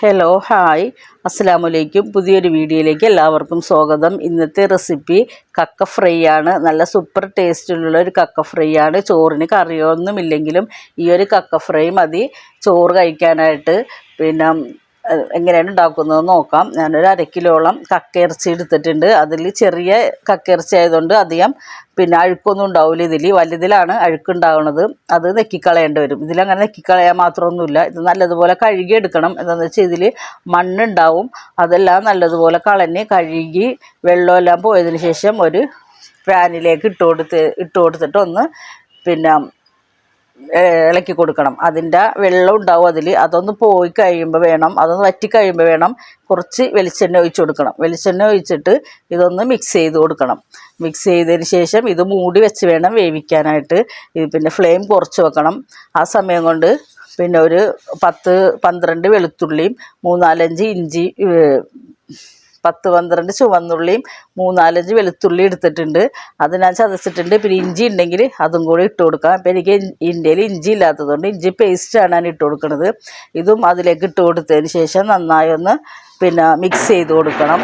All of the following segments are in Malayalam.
ഹലോ ഹായ് അസ്സാം വലൈക്കും പുതിയൊരു വീഡിയോയിലേക്ക് എല്ലാവർക്കും സ്വാഗതം. ഇന്നത്തെ റെസിപ്പി കക്ക ഫ്രൈ ആണ്. നല്ല സൂപ്പർ ടേസ്റ്റിലുള്ള ഒരു കക്ക ഫ്രൈ ആണ്. ചോറിന് കറിയൊന്നുമില്ലെങ്കിലും ഈ ഒരു കക്ക ഫ്രൈ മതി. ചോറ് കഴിക്കാനായിട്ട്. പിന്നെ എങ്ങനെയാണ് ഉണ്ടാക്കുന്നത് നോക്കാം. ഞാനൊരു അര കിലോളം കക്കയിറച്ചി എടുത്തിട്ടുണ്ട്. അതിൽ ചെറിയ കക്കയിറച്ചി ആയതുകൊണ്ട് അധികം പിന്നെ അഴുക്കൊന്നും ഉണ്ടാവില്ല ഇതിൽ. വലുതിലാണ് അഴുക്കുണ്ടാവുന്നത്. അത് നെക്കിക്കളയേണ്ടി വരും. ഇതിലങ്ങനെ നെക്കിക്കളയാൻ മാത്രമൊന്നുമില്ല. ഇത് നല്ലതുപോലെ കഴുകി എടുക്കണം. എന്താണെന്ന് വെച്ചാൽ ഇതിൽ മണ്ണുണ്ടാവും. അതെല്ലാം നല്ലതുപോലെ കളഞ്ഞ് കഴുകി വെള്ളമെല്ലാം പോയതിന് ശേഷം ഒരു പാനിലേക്ക് ഇട്ട് കൊടുത്ത് ഇട്ട് കൊടുത്തിട്ട് ഒന്ന് പിന്നെ ഇളക്കി കൊടുക്കണം. അതിന്റെ വെള്ളം ഉണ്ടാവും അതിൽ. അതൊന്ന് പോയി കഴിയുമ്പോൾ വേണം. അതൊന്ന് വറ്റി കഴിയുമ്പോൾ വേണം കുറച്ച് വെളിച്ചെണ്ണ ഒഴിച്ച് കൊടുക്കണം. വെളിച്ചെണ്ണ ഒഴിച്ചിട്ട് ഇതൊന്ന് മിക്സ് ചെയ്ത് കൊടുക്കണം. മിക്സ് ചെയ്തതിന് ശേഷം ഇത് മൂടി വെച്ച് വേണം വേവിക്കാനായിട്ട്. പിന്നെ ഫ്ലെയിം കുറച്ച് വെക്കണം. ആ സമയം കൊണ്ട് പിന്നെ ഒരു പത്ത് പന്ത്രണ്ട് വെളുത്തുള്ളിയും മൂന്നാലഞ്ച് ഇഞ്ചി പത്ത് പന്ത്രണ്ട് ചുവന്നുള്ളിയും മൂന്നാലഞ്ച് വെളുത്തുള്ളി എടുത്തിട്ടുണ്ട്. അത് ഞാൻ ചതച്ചിട്ടുണ്ട്. പിന്നെ ഇഞ്ചി ഉണ്ടെങ്കിൽ അതും കൂടി ഇട്ട് കൊടുക്കാം. അപ്പം എനിക്ക് ഇന്ത്യയിൽ ഇഞ്ചി ഇല്ലാത്തതുകൊണ്ട് ഇഞ്ചി പേസ്റ്റാണ് ഞാൻ ഇട്ട് കൊടുക്കുന്നത് ഇതും അതിലേക്ക് ഇട്ട് കൊടുത്തതിന് ശേഷം നന്നായി ഒന്ന് പിന്നെ മിക്സ് ചെയ്ത് കൊടുക്കണം.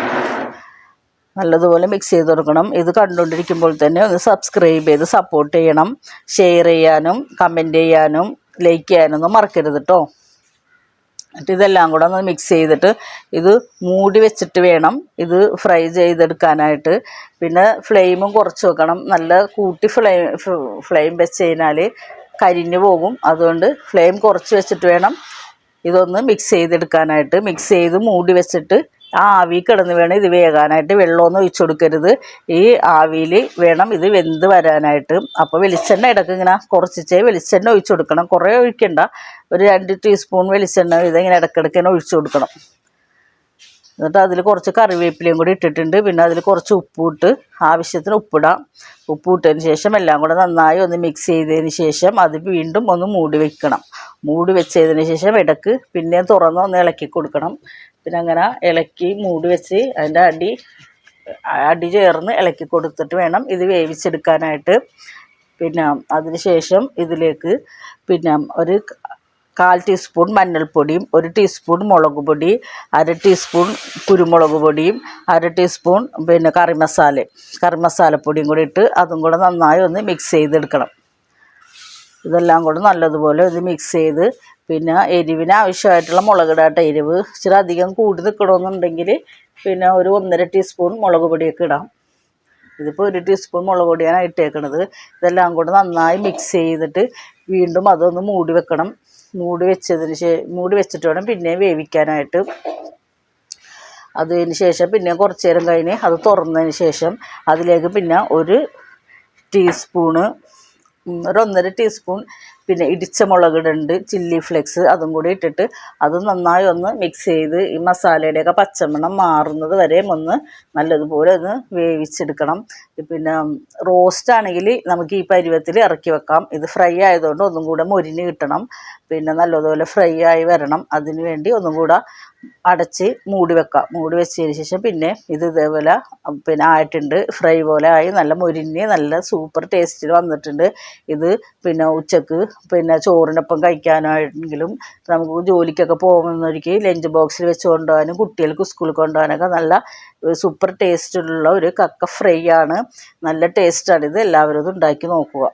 നല്ലതുപോലെ മിക്സ് ചെയ്ത് കൊടുക്കണം. ഇത് കണ്ടുകൊണ്ടിരിക്കുമ്പോൾ തന്നെ ഒന്ന് സബ്സ്ക്രൈബ് ചെയ്ത് സപ്പോർട്ട് ചെയ്യണം. ഷെയർ ചെയ്യാനും കമന്റ് ചെയ്യാനും ലൈക്ക് ചെയ്യാനൊന്നും മറക്കരുത് കേട്ടോ എന്നിട്ട് ഇതെല്ലാം കൂടെ ഒന്ന് മിക്സ് ചെയ്തിട്ട് ഇത് മൂടി വെച്ചിട്ട് വേണം ഇത് ഫ്രൈ ചെയ്തെടുക്കാനായിട്ട്. പിന്നെ ഫ്ലെയിമും കുറച്ച് വെക്കണം. നല്ല കൂട്ടി ഫ്ലെയിം ഫ്ലെയിം വെച്ച് കഴിഞ്ഞാൽ കരിഞ്ഞു പോകും. അതുകൊണ്ട് ഫ്ലെയിം കുറച്ച് വെച്ചിട്ട് വേണം ഇതൊന്ന് മിക്സ് ചെയ്തെടുക്കാനായിട്ട്. മിക്സ് ചെയ്ത് മൂടി വെച്ചിട്ട് ആവി കിടന്ന് വേണം ഇത് വേകാനായിട്ട് വെള്ളമൊന്നും ഒഴിച്ചു കൊടുക്കരുത്. ഈ ആവിയിൽ വേണം ഇത് വെന്ത് വരാനായിട്ട്. അപ്പോൾ വെളിച്ചെണ്ണ ഇടയ്ക്ക് ഇങ്ങനെ കുറച്ചിച്ചേ വെളിച്ചെണ്ണ ഒഴിച്ചു കൊടുക്കണം. കുറേ ഒഴിക്കണ്ട. ഒരു രണ്ട് ടീസ്പൂൺ വെളിച്ചെണ്ണ ഇതിങ്ങനെ ഇടയ്ക്കിടയ്ക്ക് തന്നെ ഒഴിച്ചു കൊടുക്കണം. എന്നിട്ട് അതിൽ കുറച്ച് കറിവേപ്പിലയും കൂടി ഇട്ടിട്ടുണ്ട്. പിന്നെ അതിൽ കുറച്ച് ഉപ്പ് ഇട്ട് ആവശ്യത്തിന് ഉപ്പിടാം. ഉപ്പ് ഇട്ടതിന് ശേഷം എല്ലാം കൂടെ നന്നായി ഒന്ന് മിക്സ് ചെയ്തതിന് ശേഷം അത് വീണ്ടും ഒന്ന് മൂടി വെക്കണം. മൂടി വെച്ചതിന് ശേഷം ഇടയ്ക്ക് പിന്നെ തുറന്ന് ഒന്ന് ഇളക്കി കൊടുക്കണം. പിന്നെ അങ്ങനെ ഇളക്കി മൂടി വെച്ച് അതിന്റെ അടി അടി ചേർന്ന് ഇളക്കി കൊടുത്തിട്ട് വേണം ഇത് വേവിച്ചെടുക്കാനായിട്ട്. പിന്നെ അതിന് ശേഷം ഇതിലേക്ക് പിന്നെ ഒരു കാൽ ടീസ്പൂൺ മഞ്ഞൾപ്പൊടിയും ഒരു ടീസ്പൂൺ മുളക് പൊടി അര ടീസ്പൂൺ കുരുമുളക് പൊടിയും അര ടീസ്പൂൺ പിന്നെ കറി മസാല കറി മസാലപ്പൊടിയും കൂടി ഇട്ട് അതും കൂടെ നന്നായി ഒന്ന് മിക്സ് ചെയ്തെടുക്കണം. ഇതെല്ലാം കൂടെ നല്ലതുപോലെ ഇത് മിക്സ് ചെയ്ത് പിന്നെ എരിവിന് ആവശ്യമായിട്ടുള്ള മുളകിടാട്ട. എരിവ് ഇച്ചിരി അധികം കൂടി നിൽക്കണമെന്നുണ്ടെങ്കിൽ പിന്നെ ഒരു ഒന്നര ടീസ്പൂൺ മുളക് പൊടിയൊക്കെ ഇടാം. ഇതിപ്പോൾ ഒരു ടീസ്പൂൺ മുളക് പൊടിയാണ് ഇട്ടേക്കണത്. ഇതെല്ലാം കൂടെ നന്നായി മിക്സ് ചെയ്തിട്ട് വീണ്ടും അതൊന്ന് മൂടി വെക്കണം. മൂടി വെച്ചതിന് ശേ മൂടി വെച്ചിട്ട് വേണം പിന്നെയും വേവിക്കാനായിട്ട്. അതിന് ശേഷം പിന്നെ കുറച്ച് നേരം കഴിഞ്ഞ് അത് തുറന്നതിന് ശേഷം അതിലേക്ക് പിന്നെ ഒരു ടീസ്പൂണ് ഒരു ഒന്നര ടീസ്പൂൺ പിന്നെ ഇടിച്ച മുളകിടുണ്ട് ചില്ലി ഫ്ലെക്സ് അതും കൂടി ഇട്ടിട്ട് അത് നന്നായി ഒന്ന് മിക്സ് ചെയ്ത് ഈ മസാലയുടെയൊക്കെ പച്ചമണം മാറുന്നത് വരെയും ഒന്ന് നല്ലതുപോലെ ഒന്ന് വേവിച്ചെടുക്കണം. പിന്നെ റോസ്റ്റ് ആണെങ്കിൽ നമുക്ക് ഈ പരുവത്തിൽ ഇറക്കി വെക്കാം. ഇത് ഫ്രൈ ആയതുകൊണ്ട് ഒന്നും കൂടെ മൊരിഞ്ഞ് കിട്ടണം. പിന്നെ നല്ലതുപോലെ ഫ്രൈ ആയി വരണം. അതിന് വേണ്ടി ഒന്നും കൂടെ അടച്ച് മൂടി വെക്കാം. മൂടി വെച്ചതിന് ശേഷം പിന്നെ ഇത് ഇതേപോലെ പിന്നെ ആയിട്ടുണ്ട്. ഫ്രൈ പോലെ ആയി നല്ല മൊരിഞ്ഞ് നല്ല സൂപ്പർ ടേസ്റ്റിൽ വന്നിട്ടുണ്ട്. ഇത് പിന്നെ ഉച്ചയ്ക്ക് പിന്നെ ചോറിനൊപ്പം കഴിക്കാനാണെങ്കിലും നമുക്ക് ജോലിക്കൊക്കെ പോകുന്നവർക്ക് ലഞ്ച് ബോക്സിൽ വെച്ച് കൊണ്ടുപോകാനും കുട്ടികൾക്ക് സ്കൂളിൽ കൊണ്ടുപോകാനൊക്കെ നല്ല സൂപ്പർ ടേസ്റ്റുള്ള ഒരു കക്ക ഫ്രൈ ആണ്. നല്ല ടേസ്റ്റാണ് ഇത്. എല്ലാവരും ഇത് ഉണ്ടാക്കി നോക്കുക.